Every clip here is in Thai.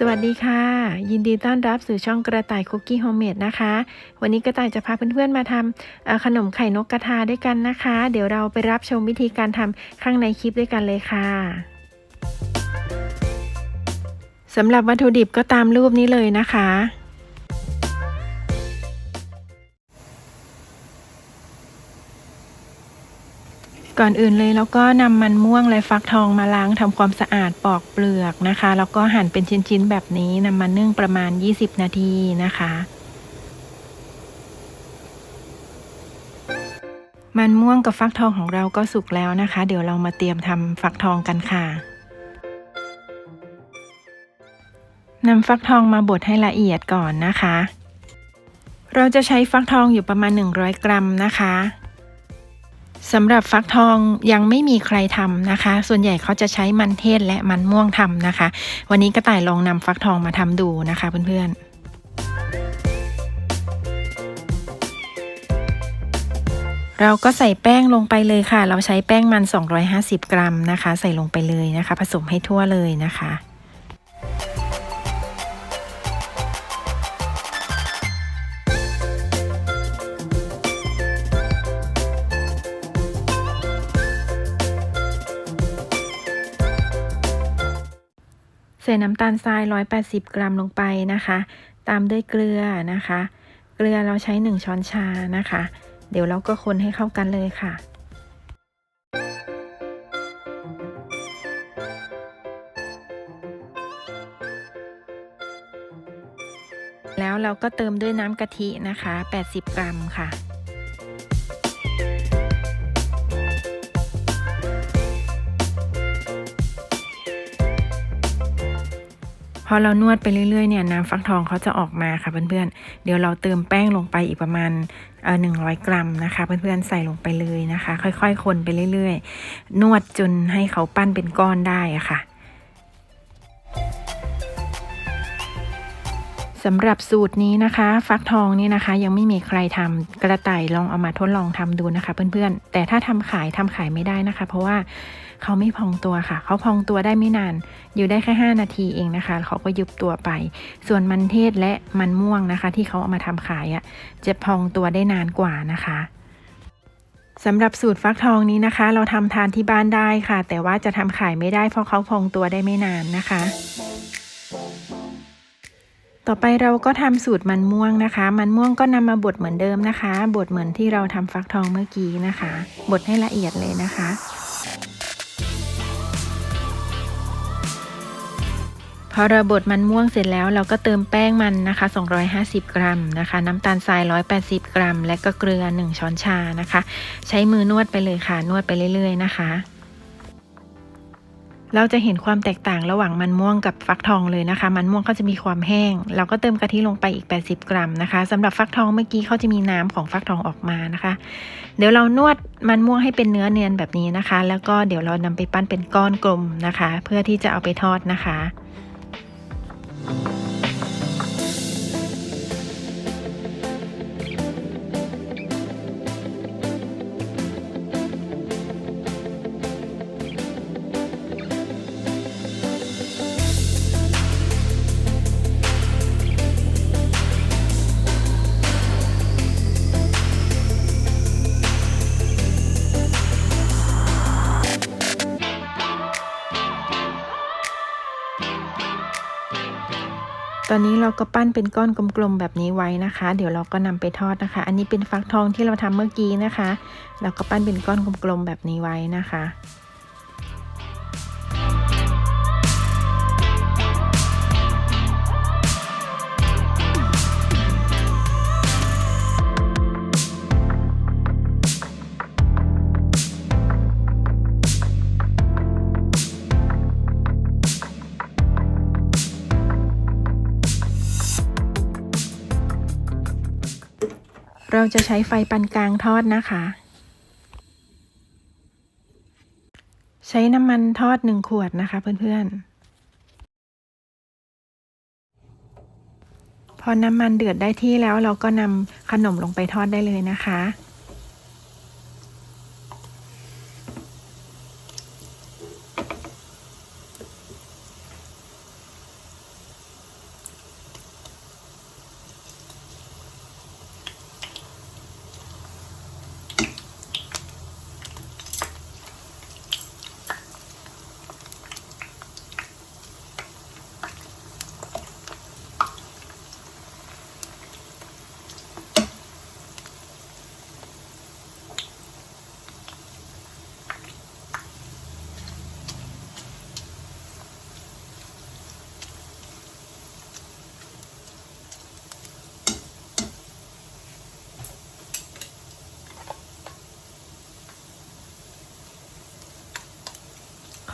สวัสดีค่ะ ยินดีต้อนรับสู่ช่องกระต่ายคุกกี้โฮมเมดนะคะ วันนี้กระต่ายจะพาเพื่อนๆมาทำขนมไข่นกกระทาด้วยกันนะคะ เดี๋ยวเราไปรับชมวิธีการทำข้างในคลิปด้วยกันเลยค่ะสำหรับวัตถุดิบก็ตามรูปนี้เลยนะคะ ก่อนอื่นเลยแล้วก็นำมันม่วงและฟักทองมาล้างทำความสะอาดปอกเปลือกนะคะ แล้วก็หั่นเป็นชิ้นๆแบบนี้นำมานึ่งประมาณ 20 นาทีนะคะ มันม่วงกับฟักทองของเราก็สุกแล้วนะคะ เดี๋ยวเรามาเตรียมทำฟักทองกันค่ะนำฟักทองมาบดให้ละเอียดก่อนนะคะ เราจะใช้ฟักทองอยู่ประมาณ 100 กรัมนะคะ สำหรับฟักทองยังไม่มีใครทำนะคะ ส่วนใหญ่เขาจะใช้มันเทศและมันม่วงทำนะคะ วันนี้กระต่ายลองนำฟักทองมาทำดูนะคะเพื่อนๆเราก็ใส่แป้งลงไปเลยค่ะ เราใช้แป้งมัน 250 กรัมนะคะ ใส่ลงไปเลยนะคะ ผสมให้ทั่วเลยนะคะ ใส่น้ำตาลทราย 180 กรัมลงไปนะคะ ตามด้วยเกลือนะคะ เกลือเราใช้ 1 ช้อนชานะคะ เดี๋ยวเราก็คนให้เข้ากันเลยค่ะแล้วเราก็เติมด้วยน้ำกะทินะคะ 80 กรัมค่ะ พอเรานวดไปเรื่อยๆเนี่ยน้ำฟักทองเขาจะออกมาค่ะเพื่อนๆ เดี๋ยวเราเติมแป้งลงไปอีกประมาณเอ่อหนึ่งร้อยกรัมนะคะ เพื่อนๆใส่ลงไปเลยนะคะ ค่อยๆ คนไปเรื่อยๆ นวดจนให้เขาปั้นเป็นก้อนได้อะค่ะสำหรับสูตรนี้นะคะ ฟักทองนี่นะคะ ยังไม่มีใครทำกระต่ายลองเอามาทดลองทำดูนะคะ เพื่อนๆ แต่ถ้าทำขายทำขายไม่ได้นะคะ เพราะว่า เขาไม่พองตัวค่ะ เขาพองตัวได้ไม่นาน อยู่ได้แค่ 5 นาทีเองนะคะ เขาก็ยุบตัวไป ส่วนมันเทศและมันม่วงนะคะ ที่เขาเอามาทำขายอะ่ะจะพองตัวได้นานกว่านะคะสำหรับสูตรฟักทองนี้นะคะ เราทำทานที่บ้านได้ค่ะ แต่ว่าจะทำขายไม่ได้เพราะเขาพองตัวได้ไม่นานนะคะ ต่อไปเราก็ทำสูตรมันม่วงนะคะ มันม่วงก็นำมาบดเหมือนเดิมนะคะ บดเหมือนที่เราทำฟักทองเมื่อกี้นะคะ บดให้ละเอียดเลยนะคะ พอเราบดมันม่วงเสร็จแล้วเราก็เติมแป้งมันนะคะ 250 กรัมนะคะ น้ำตาลทราย 180 กรัม และก็เกลือ 1 ช้อนชานะคะ ใช้มือนวดไปเลยค่ะ นวดไปเรื่อย ๆ นะคะ เราจะเห็นความแตกต่างระหว่างมันม่วงกับฟักทองเลยนะคะ มันม่วงเขาจะมีความแห้ง เราก็เติมกะทิลงไปอีก 80 กรัมนะคะสำหรับฟักทองเมื่อกี้เขาจะมีน้ำของฟักทองออกมานะคะ เดี๋ยวเรานวดมันม่วงให้เป็นเนื้อเนียนแบบนี้นะคะ แล้วก็เดี๋ยวเรานำไปปั้นเป็นก้อนกลมนะคะ เพื่อที่จะเอาไปทอดนะคะ Thank you. ตอนนี้เราก็ปั้นเป็นก้อนกลมๆแบบนี้ไว้นะคะ เดี๋ยวเราก็นำไปทอดนะคะ อันนี้เป็นฟักทองที่เราทำเมื่อกี้นะคะ เราก็ปั้นเป็นก้อนกลมๆแบบนี้ไว้นะคะ เราจะใช้ไฟปานกลางทอดนะคะ ใช้น้ำมันทอดหนึ่งขวดนะคะเพื่อนๆ พอน้ำมันเดือดได้ที่แล้วเราก็นำขนมลงไปทอดได้เลยนะคะ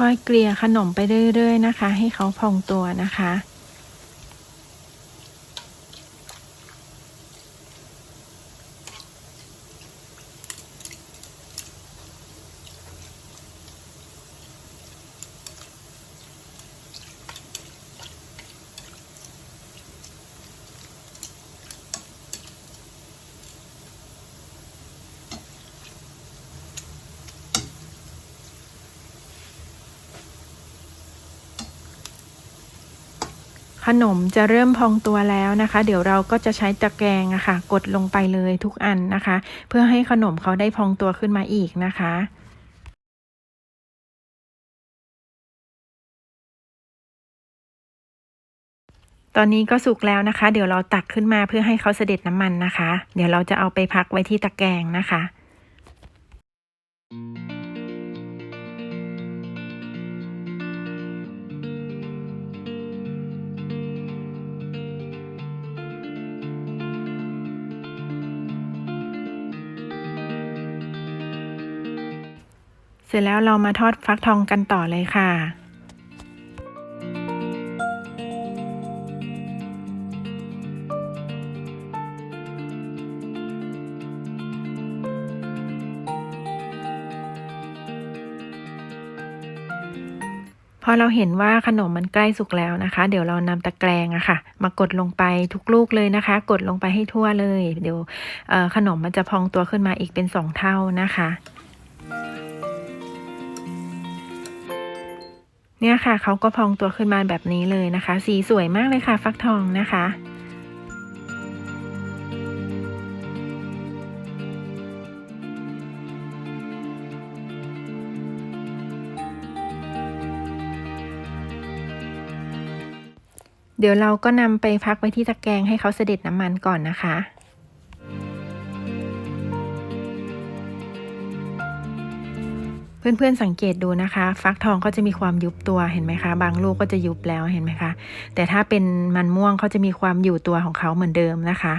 อยเกลี่ยขนมไปเรื่อยๆนะคะ ให้เขาพองตัวนะคะ ขนมจะเริ่มพองตัวแล้วนะคะ เดี๋ยวเราก็จะใช้ตะแกรงอะค่ะ กดลงไปเลยทุกอันนะคะ เพื่อให้ขนมเขาได้พองตัวขึ้นมาอีกนะคะตอนนี้ก็สุกแล้วนะคะ เดี๋ยวเราตักขึ้นมาเพื่อให้เขาเสด็จน้ำมันนะคะ เดี๋ยวเราจะเอาไปพักไว้ที่ตะแกรงนะคะเสร็จแล้วเรามาทอดฟักทองกันต่อเลยค่ะ พอเราเห็นว่าขนมมันใกล้สุกแล้วนะคะ เดี๋ยวเรานำตะแกรงอะค่ะ มากดลงไปทุกลูกเลยนะคะ กดลงไปให้ทั่วเลย เดี๋ยวขนมมันจะพองตัวขึ้นมาอีกเป็นสองเท่านะคะ เนี่ยค่ะเขาก็พองตัวขึ้นมาแบบนี้เลยนะคะ สีสวยมากเลยค่ะ ฟักทองนะคะเดี๋ยวเราก็นำไปพักไว้ที่ตะแกรงให้เขาเสด็จน้ำมันก่อนนะคะ เพื่อนๆสังเกตดูนะคะ ฟักทองเขาจะมีความยุบตัวเห็นไหมคะ บางลูกก็จะยุบแล้วเห็นไหมคะ แต่ถ้าเป็นมันม่วงเขาจะมีความอยู่ตัวของเขาเหมือนเดิมนะคะ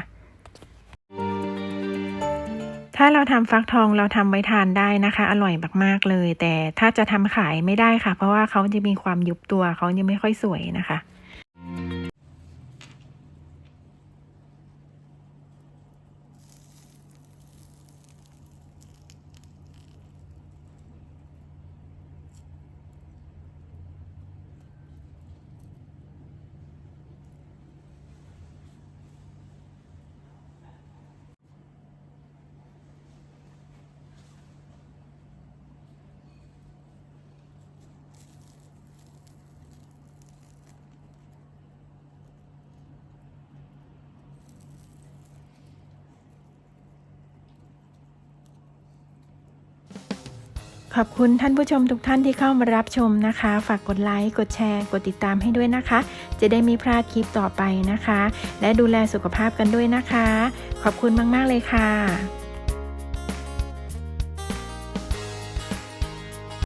ถ้าเราทำฟักทองเราทำไว้ทานได้นะคะ อร่อยมากๆเลย แต่ถ้าจะทำขายไม่ได้ค่ะ เพราะว่าเขาจะมีความยุบตัวเขายังไม่ค่อยสวยนะคะ ขอบคุณท่านผู้ชมทุกท่านที่เข้ามารับชมนะคะ ฝากกดไลค์ กดแชร์ กดติดตามให้ด้วยนะคะ จะได้ไม่พลาดคลิปต่อไปนะคะ และดูแลสุขภาพกันด้วยนะคะ ขอบคุณมาก ๆ เลยค่ะ